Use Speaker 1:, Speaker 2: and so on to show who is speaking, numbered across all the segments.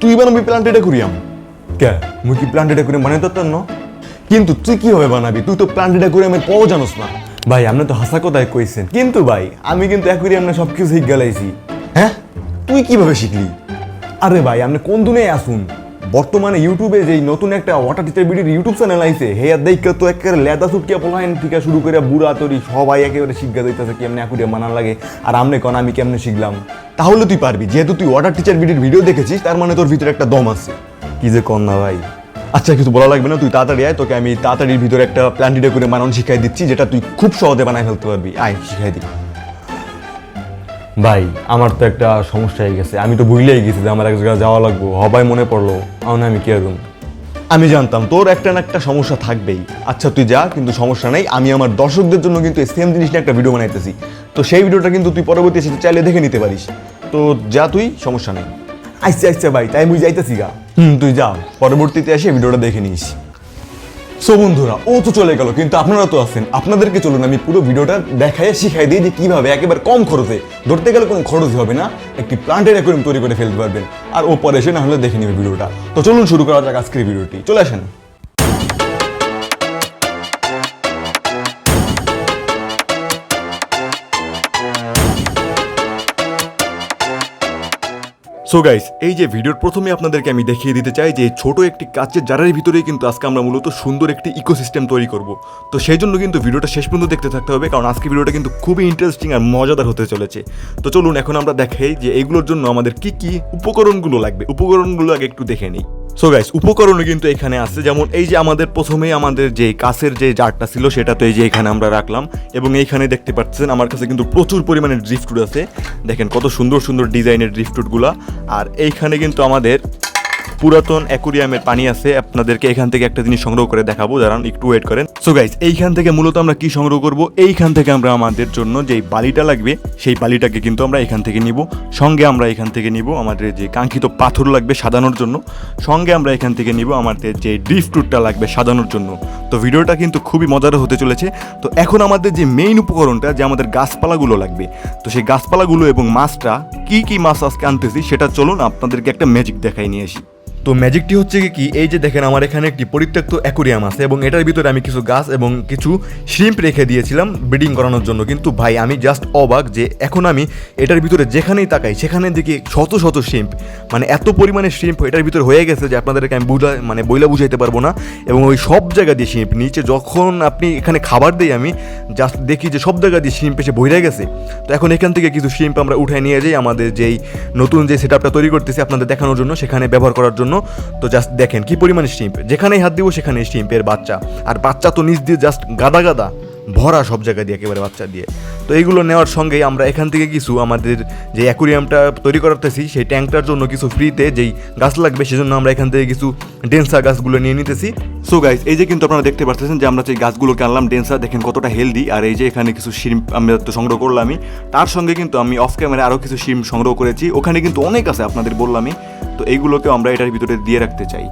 Speaker 1: তুই বানাবি planted aquarium কে? মুই কি প্লান্টেড অ্যাকুরিয়াম মানে তত্ত্ব ন। কিন্তু তুই কীভাবে বানাবি? তুই তো প্লান্টেড আমি পাও জানোস না। ভাই, আপনি তো হাসা কথায় কইছেন। কিন্তু ভাই, আমি কিন্তু অ্যাকুরিয়াম না সব কিছু শিখ গেলাইছি। হ্যাঁ? তুই কীভাবে শিখলি? আরে ভাই, আপনি কোন দুনিয়ায় আসুন বর্তমানে ইউটিউবে যেই নতুন একটা ওয়াটার টিচার বিডির ইউটিউব চ্যানেল আইছে হে আর দেখে তো একেবারে লেদা সুটকিয়া পোলাইন থেকে শুরু করে বুড়া তরি, সবাই একেবারে শিক্ষা দিতেছে কেমনে অ্যাকুরিয়াম বানান লাগে, আর আমনে কোন আমি কেমনে শিখলাম? তাহলে তুই পারবি, যেহেতু তুই ওয়াটার টিচার বিডির ভিডিও দেখেছিস, তার মানে তোর ভিতরে একটা দম আছে। কি যে কর না ভাই। আচ্ছা কিছু বলা লাগবে না, তুই তাড়াতাড়ি আয়, তোকে আমি তাড়াতাড়ির ভিতরে একটা প্ল্যান্টিডে করে বানানো শিখাই দিচ্ছি, যেটা তুই খুব সহজে বানায় ফেলতে পারবি। আয়, শিখাই দিই। ভাই, আমার তো একটা সমস্যা হয়ে গেছে। আমি তো ভুলেই গেছি যে আমার এক জায়গায় যাওয়া লাগবো। হবাই মনে পড়ল আমার আমি কি একদম আমি জানতাম, তোর একটা না একটা সমস্যা থাকবেই। আচ্ছা তুই যা, কিন্তু সমস্যা নেই। আমি আমার দর্শকদের জন্য কিন্তু সেম জিনিস নিয়ে একটা ভিডিও বানাইতেছি। তো সেই ভিডিওটা কিন্তু তুই পরবর্তী সেটা চাইলে দেখে নিতে পারিস। তো যা তুই, সমস্যা নেই। আচ্ছা আচ্ছা ভাই, তাই মুই যাইতেছি গা। হুম, তুই যা, পরবর্তীতে এসে ভিডিওটা দেখে নিস। সো বন্ধুরা, ও তো চলে গেল, কিন্তু আপনারা তো আছেন। আপনাদেরকে চলুন, আমি পুরো ভিডিওটা দেখাই শিখাই দিই যে কীভাবে একেবারে কম খরচে, ধরতে গেলে কোনো খরচ হবে না, একটি প্লান্টের অ্যাকোয়ারিয়াম তৈরি করে ফেলতে পারবেন। আর ও পরে এসে না হলে দেখে নেবে ভিডিওটা। তো চলুন শুরু করা যাক আজকের ভিডিওটি। চলে আসেন। সো গাইস এই যে ভিডিওর প্রথমে আপনাদেরকে আমি দেখিয়ে দিতে চাই যে ছোট একটি কাচের জারের ভিতরেই কিন্তু আজকে আমরা মূলত সুন্দর একটি ইকোসিস্টেম তৈরি করব। তো সেই জন্য কিন্তু ভিডিওটা শেষ পর্যন্ত দেখতে থাকতে হবে, কারণ আজকে ভিডিওটা কিন্তু খুবই ইন্টারেস্টিং আর মজাদার হতে চলেছে। তো চলুন এখন আমরা দেখাই যে এগুলোর জন্য আমাদের কি কি উপকরণগুলো লাগবে। উপকরণগুলো আগে একটু দেখে নিই। সো গাইস উপকরণও কিন্তু এখানে আছে। যেমন এই যে আমাদের প্রথমেই আমাদের যে কাছের যে জারটা ছিল সেটা তো এই যে এখানে আমরা রাখলাম। এবং এইখানে দেখতে পাচ্ছেন, আমার কাছে কিন্তু প্রচুর পরিমাণে ড্রিফটুড আছে। দেখেন কত সুন্দর সুন্দর ডিজাইনের ড্রিফটুডগুলো আর এইখানে কিন্তু আমাদের পুরাতন অ্যাকুরিয়ামের পানি আছে, আপনাদেরকে এখান থেকে একটা জিনিস সংগ্রহ করে দেখাবো, দাঁড়ান, একটু ওয়েট করেন। সো গাইস এইখান থেকে মূলত আমরা কি সংগ্রহ করব? এইখান থেকে আমরা আমাদের জন্য যেই বালিটা লাগবে, সেই বালিটাকে কিন্তু আমরা এখান থেকে নিব। সঙ্গে আমরা এখান থেকে নিব আমাদের যে কাঙ্ক্ষিত পাথর লাগবে সাজানোর জন্য। সঙ্গে আমরা এখান থেকে নিব আমাদের যে ড্রিফটুডটা লাগবে সাজানোর জন্য। তো ভিডিওটা কিন্তু খুবই মজার হতে চলেছে। তো এখন আমাদের যে মেইন উপকরণটা, যে আমাদের গাছপালাগুলো লাগবে, তো সেই গাছপালাগুলো এবং মাছটা কি কি মাছ আজকে আনতেছি, সেটা চলুন আপনাদেরকে একটা ম্যাজিক দেখাই নিয়ে আসি। তো ম্যাজিকটি হচ্ছে কি এই যে দেখেন আমার এখানে একটি পরিত্যক্ত অ্যাকুরিয়াম আছে এবং এটার ভিতরে আমি কিছু গাছ এবং কিছু শ্রিম্প রেখে দিয়েছিলাম ব্রিডিং করানোর জন্য। কিন্তু ভাই, আমি জাস্ট অবাক যে এখন আমি এটার ভিতরে যেখানেই তাকাই সেখানে দেখি শত শত শ্রিম্প মানে এত পরিমাণে শ্রিম্প এটার ভিতরে হয়ে গেছে যে আপনাদেরকে আমি বুঝা মানে বইলা বুঝাইতে পারব না। এবং ওই সব জায়গা দিয়ে শ্রিম্প নিচে যখন আপনি এখানে খাবার দিই আমি জাস্ট দেখি যে সব জায়গা দিয়ে শ্রিম্প এসে বইরে গেছে। তো এখন এখান থেকে কিছু শ্রিম্প আমরা উঠাই নিয়ে যাই আমাদের যেই নতুন যে সেটআপটা তৈরি করতেছি আপনাদের দেখানোর জন্য, সেখানে ব্যবহার করার জন্য। তো জাস্ট দেখেন কি পরিমাণে স্টিম্প যেখানেই হাত দিব সেখানে স্টিম্পের বাচ্চা। আর বাচ্চা তো নিজ দিয়ে জাস্ট গাদা গাদা। ভরা সব জায়গা দিয়ে একেবারে বাচ্চা দিয়ে। তো এইগুলো নেওয়ার সঙ্গেই আমরা এখান থেকে কিছু আমাদের যে অ্যাকুরিয়ামটা তৈরি করাতেছি সেই ট্যাঙ্কটার জন্য কিছু ফ্রিতে যেই গাছ লাগবে সেজন্য আমরা এখান থেকে কিছু ডেন্সা গাছগুলো নিয়ে নিতেছি। সো গাইস এই যে কিন্তু আপনারা দেখতে পাচ্ছেন যে আমরা যে গাছগুলোকে আনলাম ডেন্সা দেখেন কতটা হেলদি আর এই যে এখানে কিছু শিম আমরা তো সংগ্রহ করলামই তার সঙ্গে কিন্তু আমি অফ ক্যামেরা আরও কিছু শিম সংগ্রহ করেছি। ওখানে কিন্তু অনেক আছে আপনাদের বললামই তো এইগুলোকেও আমরা এটার ভিতরে দিয়ে রাখতে চাই।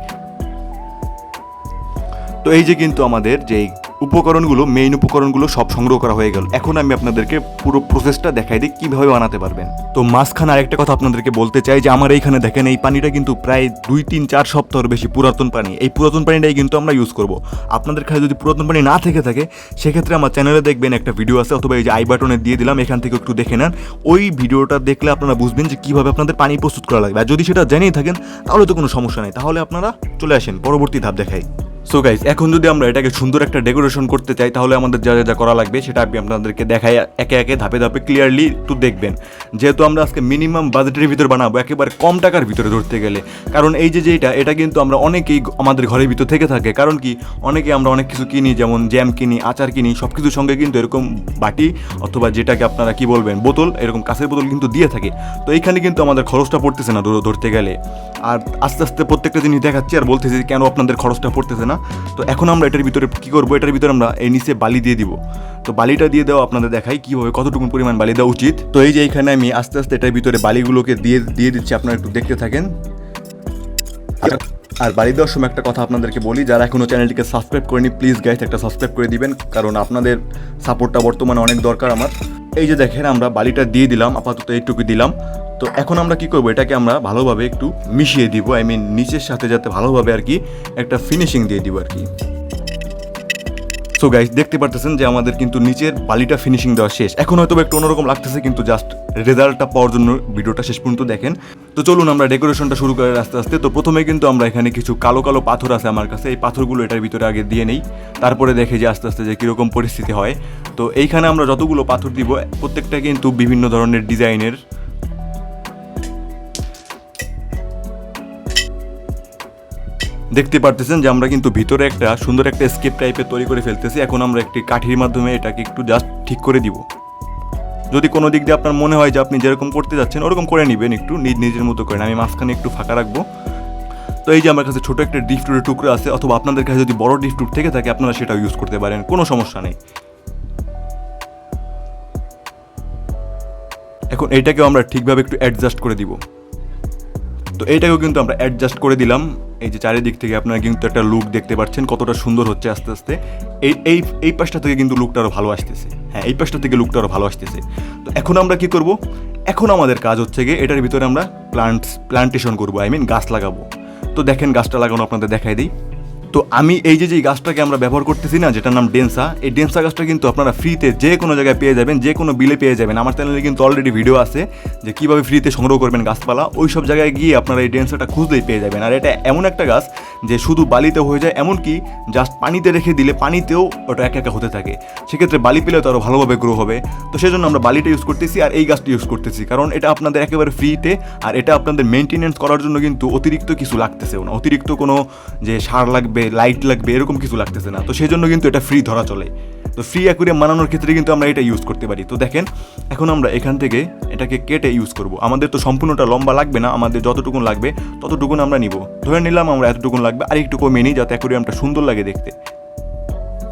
Speaker 1: তো এই যে কিন্তু আমাদের যেই উপকরণগুলো মেইন উপকরণগুলো সব সংগ্রহ করা হয়ে গেল। এখন আমি আপনাদেরকে পুরো প্রসেসটা দেখাই দিই, কীভাবে বানাতে পারবেন। তো মাঝখানে আরেকটা কথা আপনাদেরকে বলতে চাই যে, আমার এইখানে দেখেন, এই পানিটা কিন্তু প্রায় দুই, তিন, চার সপ্তাহের বেশি পুরাতন পানি। এই পুরাতন পানিটাই কিন্তু আমরা ইউজ করব। আপনাদের কাছে যদি পুরাতন পানি না থেকে থাকে, সেক্ষেত্রে আমার চ্যানেলে দেখবেন একটা ভিডিও আছে, অথবা এই যে আই বাটনে দিয়ে দিলাম, এখান থেকে একটু দেখে নেন। ওই ভিডিওটা দেখলে আপনারা বুঝবেন যে, কীভাবে আপনাদের পানি প্রস্তুত করা লাগবে। আর যদি সেটা জেনেই থাকেন, তাহলে তো কোনো সমস্যা নেই। তাহলে আপনারা চলে আসেন, পরবর্তী ধাপ দেখাই। সো গাইস এখন যদি আমরা এটাকে সুন্দর একটা ডেকোরেশন করতে চাই, তাহলে আমাদের যা যা করা লাগবে সেটা আমি আপনাদেরকে দেখাই একে একে ধাপে ধাপে ক্লিয়ারলি একটু দেখবেন। যেহেতু আমরা আজকে মিনিমাম বাজেটের ভিতরে বানাবো, একেবারে কম টাকার ভিতরে ধরতে গেলে। কারণ এই যে যেটা, এটা কিন্তু আমরা অনেকেই আমাদের ঘরের ভিতর থেকে থাকে। কারণ কি? অনেকে আমরা অনেক কিছু কিনি, যেমন জ্যাম কিনি, আচার কিনি সব কিছুর সঙ্গে কিন্তু এরকম বাটি অথবা যেটাকে আপনারা কি বলবেন, বোতল, এরকম কাঁচের বোতল কিন্তু দিয়ে থাকে। তো এইখানে কিন্তু আমাদের খরচটা পড়তেছে না ধরতে গেলে। আর আস্তে আস্তে প্রত্যেকটা জিনিস দেখাচ্ছি আর বলতেছি কেন আপনাদের খরচটা পড়তেছে না। তো এখন আমরা এটার ভিতরে কী করব? এটার ভিতরে আমরা এই নিচে বালি দিয়ে দিব। তো বালিটা দিয়ে দেওয়া আপনাদের দেখাই কীভাবে কতটুকু পরিমাণ বালি দেওয়া উচিত। তো এই যে এখানে আমি আস্তে আস্তে এটার ভিতরে বালিগুলোকে দিয়ে দিয়ে দিচ্ছি, আপনারা একটু দেখতে থাকেন। আর বাড়ি দেওয়ার সময় একটা কথা আপনাদেরকে বলি, যারা এখনও চ্যানেলটিকে সাবস্ক্রাইব করেনি, প্লিজ গাইস একটা সাবস্ক্রাইব করে দিবেন, কারণ আপনাদের সাপোর্টটা বর্তমানে অনেক দরকার আমার। এই যে দেখেন, আমরা বালিটা দিয়ে দিলাম, আপাতত এইটুকু দিলাম। তো এখন আমরা কি করব? এটাকে আমরা ভালোভাবে একটু মিশিয়ে দিব। আই মিন নিচের সাথে যাতে ভালোভাবে আর কি একটা ফিনিশিং দিয়ে দিব আর কি। সো গাইস দেখতে পারতেছেন যে আমাদের কিন্তু নিচের বালিটা ফিনিশিং দেওয়া শেষ। এখন হয়তো একটু অন্যরকম লাগতেছে, কিন্তু জাস্ট রেজাল্টটা পাওয়ার জন্য ভিডিওটা শেষ পর্যন্ত দেখেন। তো চলুন আমরা ডেকোরেশনটা শুরু করে আস্তে আস্তে। তো প্রথমে কিন্তু আমরা এখানে কিছু কালো কালো পাথর আছে আমার কাছে। এই পাথরগুলো এটার ভিতরে আগে দিয়ে নেই। তারপরে দেখে যে আস্তে আস্তে যে কীরকম পরিস্থিতি হয়। তো এইখানে আমরা যতগুলো পাথর দিব, প্রত্যেকটা কিন্তু বিভিন্ন ধরনের ডিজাইনের দেখতে পারতেছেন যে আমরা কিন্তু ভিতরে একটা সুন্দর একটা স্কেপ টাইপের তৈরি করে ফেলতেছি। এখন আমরা একটি কাঠির মাধ্যমে এটাকে একটু জাস্ট ঠিক করে দিব। যদি কোনো দিক দিয়ে আপনার মনে হয় যে আপনি যেরকম করতে যাচ্ছেন, ওরকম করে নেবেন একটু নিজ নিজের মতো করেন আমি মাঝখানে একটু ফাঁকা রাখব। তো এই যে আমার কাছে ছোটো একটা ডিফটুরের টুকরো আছে, অথবা আপনাদের কাছে যদি বড় ডিফটুর থেকে থাকে, আপনারা সেটা ইউজ করতে পারেন। কোনো সমস্যা নেই। এখন এইটাকেও আমরা ঠিকভাবে একটু অ্যাডজাস্ট করে দিব। তো এইটাকেও কিন্তু আমরা অ্যাডজাস্ট করে দিলাম। এই যে চারিদিক থেকে আপনারা কিন্তু একটা লুক দেখতে পাচ্ছেন, কতটা সুন্দর হচ্ছে আস্তে আস্তে। এই এই এই পাশটা থেকে কিন্তু লুকটা আরও ভালো আসতেছে। হ্যাঁ এই পাশটা থেকে লুকটা আরও ভালো আসতেছে। তো এখন আমরা কি করব? এখন আমাদের কাজ হচ্ছে গিয়ে এটার ভিতরে আমরা প্লান্টস প্লান্টেশন করব আই মিন গাছ লাগাবো। তো দেখেন গাছটা লাগানো আপনাদের দেখাই দিই। তো আমি এই যে যে গাছটাকে আমরা ব্যবহার করতেছি না, যেটার নাম ডেন্সা, এই ডেন্সা গাছটা কিন্তু আপনারা ফ্রিতে যে কোনো জায়গায় পেয়ে যাবেন, যে কোনো বিলে পেয়ে যাবেন। আমার চ্যানেলে কিন্তু অলরেডি ভিডিও আছে যে কীভাবে ফ্রিতে সংগ্রহ করবেন গাছপালা, ওই সব জায়গায় গিয়ে আপনারা এই ডেন্সাটা খুঁজলেই পেয়ে যাবেন। আর এটা এমন একটা গাছ যে শুধু বালিতে হয়ে যায়, এমনকি জাস্ট পানিতে রেখে দিলে পানিতেও ওটা একা একা হতে থাকে। সেক্ষেত্রে বালি পেলে তো আরও ভালোভাবে গ্রো হবে। তো সেই জন্য আমরা বালিটা ইউজ করতেছি আর এই গাছটা ইউজ করতেছি, কারণ এটা আপনাদের একেবারে ফ্রিতে আর এটা আপনাদের মেনটেনেন্স করার জন্য কিন্তু অতিরিক্ত কিছু লাগতেছেও না। অতিরিক্ত কোনো যে সার লাগবে লাইট লাগবে, এরকম কিছু লাগতেছে না। তো সেই জন্য কিন্তু এটা ফ্রি ধরা চলে। তো ফ্রি অ্যাকুরিয়াম বানানোর ক্ষেত্রে কিন্তু আমরা এটা ইউজ করতে পারি। তো দেখেন, এখন আমরা এখান থেকে এটাকে কেটে ইউজ করব। আমাদের তো সম্পূর্ণটা লম্বা লাগবে না, আমাদের যতটুকুন লাগবে ততটুকুন আমরা নিব। ধরে নিলাম আমরা এতটুকুন লাগবে আর একটু কমিয়ে নিই যাতে অ্যাকুরিয়ামটা সুন্দর লাগে দেখতে।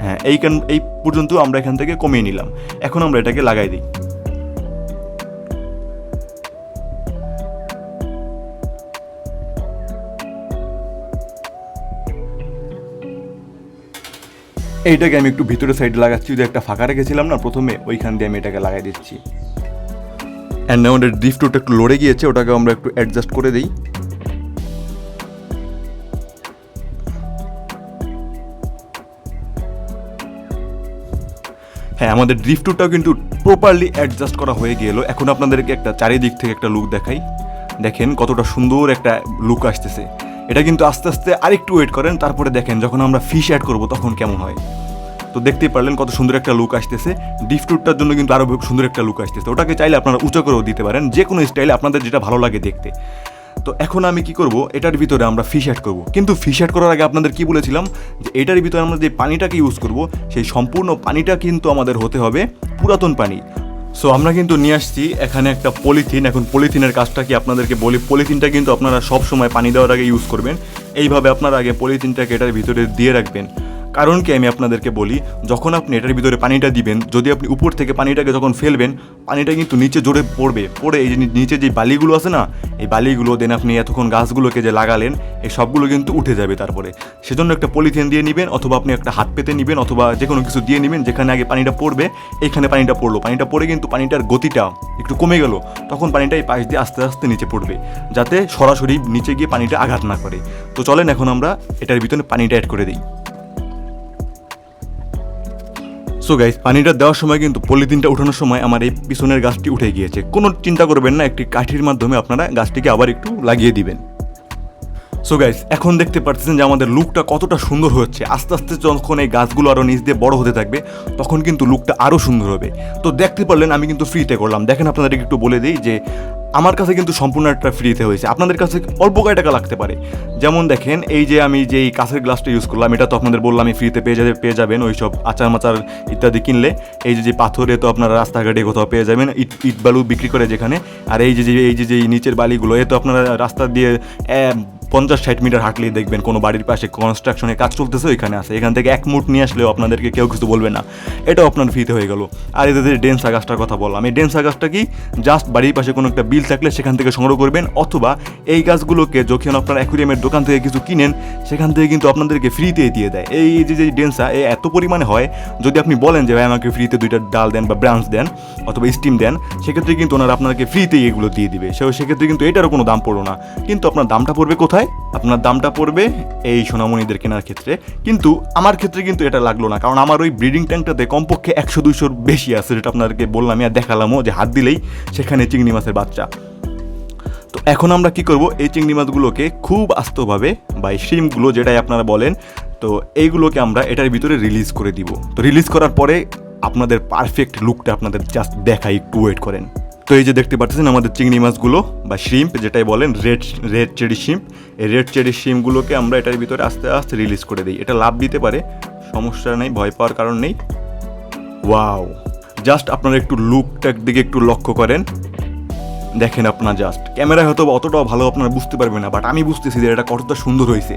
Speaker 1: হ্যাঁ এইখান এই পর্যন্ত আমরা এখান থেকে কমিয়ে নিলাম। এখন আমরা এটাকে লাগাই দিই। এইটাকে আমি একটু ভিতরে সাইডে লাগাচ্ছি যে একটা ফাঁকা রেখেছিলাম না, প্রথমে ওইখান দিয়ে আমি এটাকে লাগাই দিচ্ছি। অ্যান্ড আমাদের ড্রিফটটা একটু লড়ে গিয়েছে ওটাকে আমরা একটু অ্যাডজাস্ট করে দিই। হ্যাঁ আমাদের ড্রিফটটাও কিন্তু প্রপারলি অ্যাডজাস্ট করা হয়ে গেল। এখন আপনাদেরকে একটা চারিদিক থেকে একটা লুক দেখাই। দেখেন কতটা সুন্দর একটা লুক আসতেছে। এটা কিন্তু আস্তে আস্তে আরেকটু ওয়েট করেন, তারপরে দেখেন যখন আমরা ফিশ অ্যাড করব তখন কেমন হয়। তো দেখতেই পারলেন কত সুন্দর একটা লুক আসতেছে। ডিফ টুরটার জন্য কিন্তু আরও সুন্দর একটা লুক আসতেছে। ওটাকে চাইলে আপনারা উঁচু করেও দিতে পারেন যে কোনো স্টাইলে আপনাদের যেটা ভালো লাগে দেখতে। তো এখন আমি কি করব, এটার ভিতরে আমরা ফিশ অ্যাড করব। কিন্তু ফিশ অ্যাড করার আগে আপনাদের কি বলেছিলাম, যে এটার ভিতরে আমরা যে পানিটাকে ইউজ করব, সেই সম্পূর্ণ পানিটা কিন্তু আমাদের হতে হবে পুরাতন পানি। সো আমরা কিন্তু নিয়ে আসছি এখানে একটা পলিথিন। এখন পলিথিনের কাজটা কি আপনাদেরকে বলি? পলিথিনটা কিন্তু আপনারা সব সময় পানি দেওয়ার আগে ইউজ করবেন। এইভাবে আপনারা আগে পলিথিনটাকে এটার ভিতরে দিয়ে রাখবেন। কারণ কি আমি আপনাদেরকে বলি, যখন আপনি এটার ভিতরে পানিটা দিবেন, যদি আপনি উপর থেকে পানিটাকে যখন ফেলবেন, পানিটা কিন্তু নিচে জোরে পড়বে। পড়ে এই যে নিচে যে বালিগুলো আছে না, এই বালিগুলো দেন আপনি এতক্ষণ গাছগুলোকে যে লাগালেন, এই সবগুলো কিন্তু উঠে যাবে তারপরে। সেজন্য একটা পলিথিন দিয়ে নেবেন, অথবা আপনি একটা হাত পেতে নেবেন, অথবা যে কোনো কিছু দিয়ে নেবেন, যেখানে আগে পানিটা পড়বে, এইখানে পানিটা পড়ল। পানিটা পড়ে কিন্তু পানিটার গতিটা একটু কমে গেল, তখন পানিটা এই পাশ দিয়ে আস্তে আস্তে নিচে পড়বে, যাতে সরাসরি নিচে গিয়ে পানিটা আঘাত না করে। তো চলেন এখন আমরা এটার ভিতরে পানিটা অ্যাড করে দিই। সো গাইস পানিটা দেওয়ার সময় কিন্তু পলিথিনটা ওঠানোর সময় আমার এই পিছনের গাছটি উঠে গিয়েছে। কোনো চিন্তা করবেন না, একটি কাঠির মাধ্যমে আপনারা গাছটিকে আবার একটু লাগিয়ে দিবেন। সো গাইস এখন দেখতে পাচ্ছেন যে আমাদের লুকটা কতটা সুন্দর হচ্ছে। আস্তে আস্তে যখন এই গাছগুলো আরও নিচ দিয়ে বড় হতে থাকবে, তখন কিন্তু লুকটা আরও সুন্দর হবে। তো দেখতে পারলেন, আমি কিন্তু ফ্রিতে করলাম। দেখেন আপনাদেরকে একটু বলে দিই যে আমার কাছে কিন্তু সম্পূর্ণ একটা ফ্রিতে হয়েছে। আপনাদের কাছে অল্প কয় টাকা লাগতে পারে। যেমন দেখেন, এই যে আমি যেই কাঁচের গ্লাসটা ইউজ করলাম, এটা তো আপনাদের বললাম আমি ফ্রিতে পেয়ে যাবে পেয়ে যাবেন, ওই সব আচার মাচার ইত্যাদি কিনলে। এই যে যে পাথরে তো আপনারা রাস্তাঘাটে কোথাও পেয়ে যাবেন, ইট ইট বালু বিক্রি করে যেখানে। আর এই যে এই যে যে এই নিচের বালিগুলো, এ তো আপনারা রাস্তা দিয়ে পঞ্চাশ ষাট মিটার হাঁটলেই দেখবেন কোনো বাড়ির পাশে কনস্ট্রাকশনের কাজ চলতেছে, ওইখানে আছে। এখান থেকে এক মুট নিয়ে আসলেও আপনাদেরকে কেউ কিছু বলবে না। এটাও আপনার ফ্রিতে হয়ে গেল। আর এদের ডেন্সা গাছটার কথা বললাম, এই ডেন্সা গাছটা কি জাস্ট বাড়ির পাশে কোনো একটা বিল থাকলে সেখান থেকে সংগ্রহ করবেন, অথবা এই গাছগুলোকে যখন আপনার অ্যাকুরিয়ামের দোকান থেকে কিছু কিনেন, সেখান থেকে কিন্তু আপনাদেরকে ফ্রিতে দিয়ে দেয়। এই যে যে ডেন্সা এ এত পরিমাণে হয়, যদি আপনি বলেন যে, ভাই, আমাকে ফ্রিতে দুইটা ডাল দেন বা ব্রাঞ্চ দেন অথবা স্টিম দেন, সেক্ষেত্রে কিন্তু ওনারা আপনাকে ফ্রিতেই এগুলো দিয়ে দিবে। সেক্ষেত্রে কিন্তু এটারও কোনো দাম পড়ো না। কিন্তু আপনার দামটা পড়বে কোথায়? আপনার দামটা পড়বে এই সোনামণিদের কেনার ক্ষেত্রে। কিন্তু আমার ক্ষেত্রে কিন্তু এটা লাগল না, কারণ আমার ওই ব্রিডিং ট্যাঙ্কটাতে কমপক্ষে একশো দুইশোর বেশি আছে, যেটা আপনাদেরকে বললাম আর দেখালামও যে হাত দিলেই সেখানে চিংড়ি মাছের বাচ্চা। তো এখন আমরা কি করব? এই চিংড়ি মাছগুলোকে খুব আস্তভাবে বা এই শিমগুলো যেটাই আপনারা বলেন, তো এইগুলোকে আমরা এটার ভিতরে রিলিজ করে দিব। তো রিলিজ করার পরে আপনাদের পারফেক্ট লুকটা আপনাদের জাস্ট দেখাই, একটু ওয়েট করেন। তো এই যে দেখতে পাচ্ছেন আমাদের চিংড়ি মাছগুলো বা শিম্প যেটাই বলেন রেড রেড চেরি শিম্প এই রেড চেরি শিমগুলোকে আমরা এটার ভিতরে আস্তে আস্তে রিলিজ করে দিই। এটা লাভ দিতে পারে, সমস্যা নেই, ভয় পাওয়ার কারণ নেই। ওয়াও জাস্ট আপনারা একটু লুকটার দিকে একটু লক্ষ্য করেন। দেখেন আপনার জাস্ট ক্যামেরায় হয়তো অতটাও ভালো আপনারা বুঝতে পারবেন না বাট আমি বুঝতেছি যে এটা কতটা সুন্দর হয়েছে।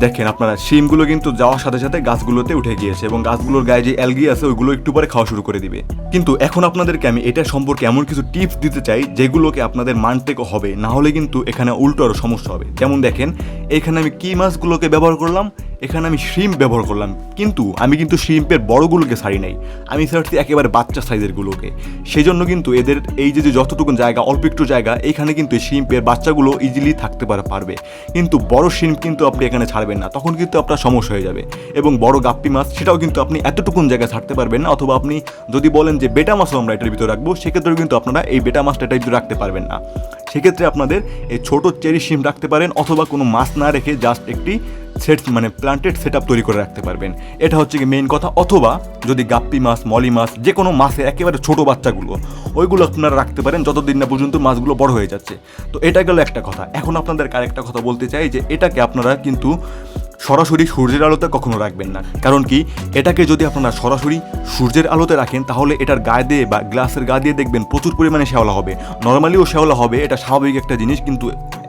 Speaker 1: দেখেন আপনারা, শিমগুলো কিন্তু যাওয়ার সাথে সাথে গাছগুলোতে উঠে গিয়েছে এবং গাছগুলোর গায়ে যে অ্যালগি আছে, ওইগুলো একটু পরে খাওয়া শুরু করে দিবে। কিন্তু এখন আপনাদেরকে আমি এটা সম্পর্কে এমন কিছু টিপস দিতে চাই, যেগুলোকে আপনাদের মানতে হবে। না হলে কিন্তু এখানে উল্টো আরও সমস্যা হবে। যেমন দেখেন, এখানে আমি কি মাছগুলোকে ব্যবহার করলাম, এখানে আমি শ্রিম্প ব্যবহার করলাম। কিন্তু আমি কিন্তু শ্রিম্পের বড়গুলোকে ছাড়ি নাই। আমি ছাড়ছি একেবারে বাচ্চা সাইজের গুলোকে। সেই জন্য কিন্তু এদের এই যে যতটুকু জায়গা, অল্প একটু জায়গা, এখানে কিন্তু এই বাচ্চাগুলো ইজিলি থাকতে পারে পারবে। কিন্তু বড় শ্রিম্প কিন্তু আপনি এখানে ছাড়বেন না, তখন কিন্তু আপনার সমস্যা হয়ে যাবে। এবং বড় গাপ্পি মাছ, সেটাও কিন্তু আপনি এতটুকুন জায়গায় ছাড়তে পারবেন না, অথবা আপনি যদি বলেন যে বেটা মাছও আমরা এটার ভিতরে রাখব, সেক্ষেত্রেও কিন্তু আপনারা এই বেটা মাছটা এটার ভিতরে রাখতে পারবেন না। সেক্ষেত্রে আপনাদের এই ছোটো চেরি শিম রাখতে পারেন, অথবা কোনো মাছ না রেখে জাস্ট একটি সেট মানে প্লান্টেড সেট তৈরি করে রাখতে পারবেন। এটা হচ্ছে কি মেইন কথা। অথবা যদি গাপ্পি মাছ, মলি মাছ যে কোনো মাছের একেবারে ছোট বাচ্চাগুলো, ওইগুলো আপনারা রাখতে পারেন যতদিন না পর্যন্ত মাছগুলো বড় হয়ে যাচ্ছে। তো এটা গেলো একটা কথা। এখন আপনাদের আরেকটা কথা বলতে চাই যে এটাকে আপনারা কিন্তু সরাসরি সূর্যের আলোতে কখনো রাখবেন না। কারণ কি? এটাকে যদি আপনারা সরাসরি সূর্যের আলোতে রাখেন, তাহলে এটার গায়ে দিয়ে বা গ্লাসের গা দিয়ে দেখবেন প্রচুর পরিমাণে শ্যাওলা হবে। নর্মালিও শ্যাওলা হবে, এটা স্বাভাবিক একটা জিনিস, কিন্তু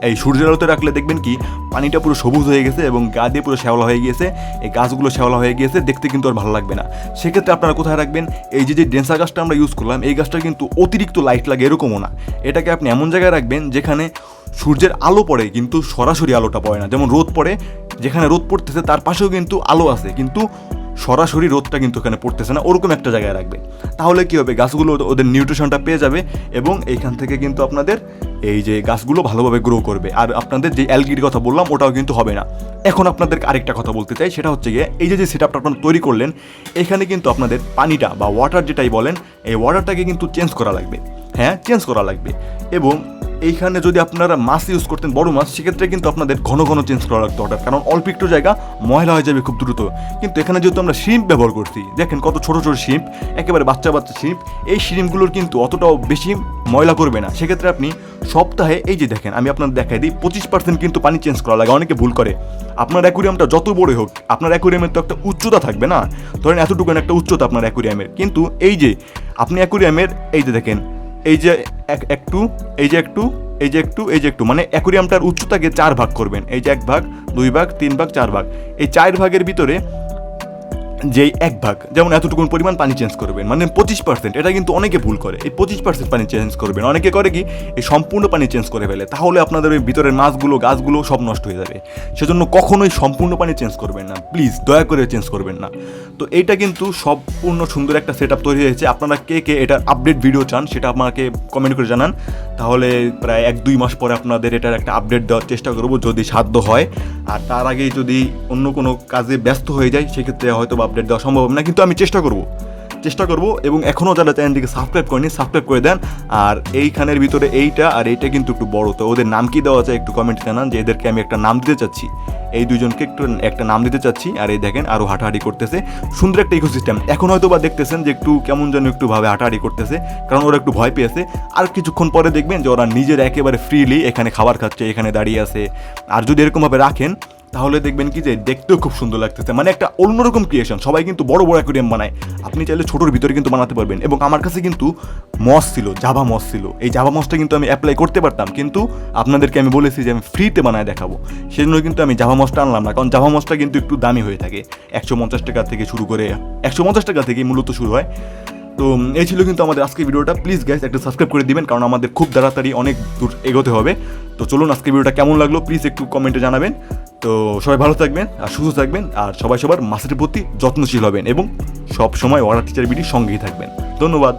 Speaker 1: এই সূর্যের আলোতে রাখলে দেখবেন কি? পানিটা পুরো সবুজ হয়ে গেছে এবং গা দিয়ে পুরো শ্যাওলা হয়ে গিয়েছে। এই গাছগুলো শ্যাওলা হয়ে গিয়েছে, দেখতে কিন্তু আর ভালো লাগবে না। সেক্ষেত্রে আপনারা কোথায় রাখবেন? এই যে যে ডেন্সা গাছটা আমরা ইউজ করলাম, এই গাছটা কিন্তু অতিরিক্ত লাইট লাগে এরকমও না। এটাকে আপনি এমন জায়গায় রাখবেন যেখানে সূর্যের আলো পড়ে, কিন্তু সরাসরি আলোটা পড়ে না। যেমন রোদ পড়ে, যেখানে রোদ পড়তেছে, তার পাশেও কিন্তু আলো আছে। কিন্তু সরাসরি রোদটা কিন্তু এখানে পড়তেছে না, ওরকম একটা জায়গায় রাখবে। তাহলে কী হবে? গাছগুলো ওদের- নিউট্রিশনটা পেয়ে যাবে এবং এইখান থেকে কিন্তু আপনাদের এই যে গাছগুলো ভালোভাবে গ্রো করবে। আর আপনাদের যে অ্যালগির কথা বললাম, ওটাও কিন্তু হবে না। এখন আপনাদের আরেকটা কথা বলতে চাই, সেটা হচ্ছে গিয়ে, এই যে যে সেট আপটা আপনারা তৈরি করলেন, এখানে কিন্তু আপনাদের পানিটা বা ওয়াটার যেটাই বলেন, এই ওয়াটারটাকে কিন্তু চেঞ্জ করা লাগবে। হ্যাঁ চেঞ্জ করা লাগবে। এবং এইখানে যদি আপনারা মাছ ইউজ করতেন, বড় মাছ, সেক্ষেত্রে কিন্তু আপনাদের ঘন ঘন চেঞ্জ করা লাগতো ওটা কারণ অল্প একটু জায়গা ময়লা হয়ে যাবে খুব দ্রুত। কিন্তু এখানে যেহেতু আমরা শিম্প ব্যবহার করছি, দেখেন কত ছোট ছোট শিম্প একেবারে বাচ্চা বাচ্চা শিম্প এই শিম্পগুলোর কিন্তু অতটাও বেশি ময়লা করবে না। সেক্ষেত্রে আপনি সপ্তাহে, এই যে দেখেন, আমি আপনাদের দেখাই দিই, পঁচিশ পার্সেন্ট কিন্তু পানি চেঞ্জ করা লাগে, অনেকে ভুল করে। আপনার অ্যাকুরিয়ামটা যত বড়ই হোক, আপনার অ্যাকুরিয়ামের তো একটা উচ্চতা থাকবে না? ধরেন এতটুকু একটা উচ্চতা আপনার অ্যাকুরিয়ামের কিন্তু এই যে, আপনি অ্যাকুরিয়ামের এই যে দেখেন এই যে এক- একটু, এই যে একটু, এই যে একটু, এই যে একটু মানে অ্যাকুরিয়ামটার উচ্চতাকে চার ভাগ করবেন। এই যে এক ভাগ, দুই ভাগ, তিন ভাগ, চার ভাগ। এই চার ভাগের ভিতরে যেই এক ভাগ, যেমন এতটুকুন পরিমাণ পানি চেঞ্জ করবেন মানে পঁচিশ পার্সেন্ট এটা কিন্তু অনেকে ভুল করে। এই পঁচিশ পার্সেন্ট পানি চেঞ্জ করবেন। অনেকে করে কি, এই সম্পূর্ণ পানি চেঞ্জ করে ফেলে। তাহলে আপনাদের ওই ভিতরের মাছগুলো, গাছগুলো সব নষ্ট হয়ে যাবে। সেজন্য কখনোই সম্পূর্ণ পানি চেঞ্জ করবেন না। প্লিজ দয়া করে চেঞ্জ করবেন না। তো এইটা কিন্তু সম্পূর্ণ সুন্দর একটা সেট তৈরি হয়েছে। আপনারা কে কে এটার আপডেট ভিডিও চান, সেটা আমাকে কমেন্ট করে জানান। তাহলে প্রায় এক দুই মাস পরে আপনাদের এটার একটা আপডেট দেওয়ার চেষ্টা করব যদি সাধ্য হয়। আর তার আগেই যদি অন্য কোনো কাজে ব্যস্ত হয়ে যায়, সেক্ষেত্রে হয়তো আপডেট দেওয়া সম্ভব না, কিন্তু আমি চেষ্টা করব। চেষ্টা করব এবং এখনও যারা চ্যানেলটিকে সাবস্ক্রাইব করেনি সাবস্ক্রাইব করে দেন। আর এইখানের ভিতরে এইটা আর এইটা কিন্তু একটু বড়। তো ওদের নাম কি দেওয়া যায় একটু কমেন্ট জানান, যে এদেরকে আমি একটা নাম দিতে চাচ্ছি। এই দুজনকে একটু একটা নাম দিতে চাচ্ছি। আর এই দেখেন আরও হাঁটাহাঁটি করতেছে। সুন্দর একটা ইকোসিস্টেম এখন হয়তো বা দেখতেছেন যে একটু কেমন যেন একটু ভাবে হাঁটাহাঁটি করতেছে, কারণ ওরা একটু ভয় পেয়েছে। আর কিছুক্ষণ পরে দেখবেন যে ওরা নিজের একেবারে ফ্রিলি এখানে খাবার খাচ্ছে, এখানে দাঁড়িয়ে আছে। আর যদি এরকমভাবে রাখেন তাহলে দেখবেন কি যে দেখতেও খুব সুন্দর লাগতেছে। মানে একটা অন্যরকম ক্রিয়েশন সবাই কিন্তু বড় বড় অ্যাকুরিয়াম বানায়। আপনি চাইলে ছোটোর ভিতরে কিন্তু বানাতে পারবেন। এবং আমার কাছে কিন্তু মস ছিল জাভা মস ছিল। এই জাভা মসটা কিন্তু আমি অ্যাপ্লাই করতে পারতাম। কিন্তু আপনাদেরকে আমি বলেছি যে আমি ফ্রিতে বানায় দেখাবো। সেজন্য কিন্তু আমি জাভা মসটা আনলাম না। কারণ জাভা মসটা কিন্তু একটু দামি হয়ে থাকে। একশো পঞ্চাশ টাকা থেকে শুরু করে, একশো পঞ্চাশ টাকা থেকে মূলত শুরু হয়। তো, এই ছিল কিন্তু আমাদের আজকের ভিডিওটা। প্লিজ গ্যাস একটা সাবস্ক্রাইব করে দিবেন, কারণ আমাদের খুব তাড়াতাড়ি অনেক দূর এগোতে হবে। তো চলুন আজকের ভিডিওটা কেমন লাগল প্লিজ একটু কমেন্টে জানাবেন। তো সবাই ভালো থাকবেন, আর সুস্থ থাকবেন, আর সবাই সবার মাছের প্রতি যত্নশীল হবেন, এবং সব সময় ওয়ারার টিচার বিডির সঙ্গেই থাকবেন। ধন্যবাদ।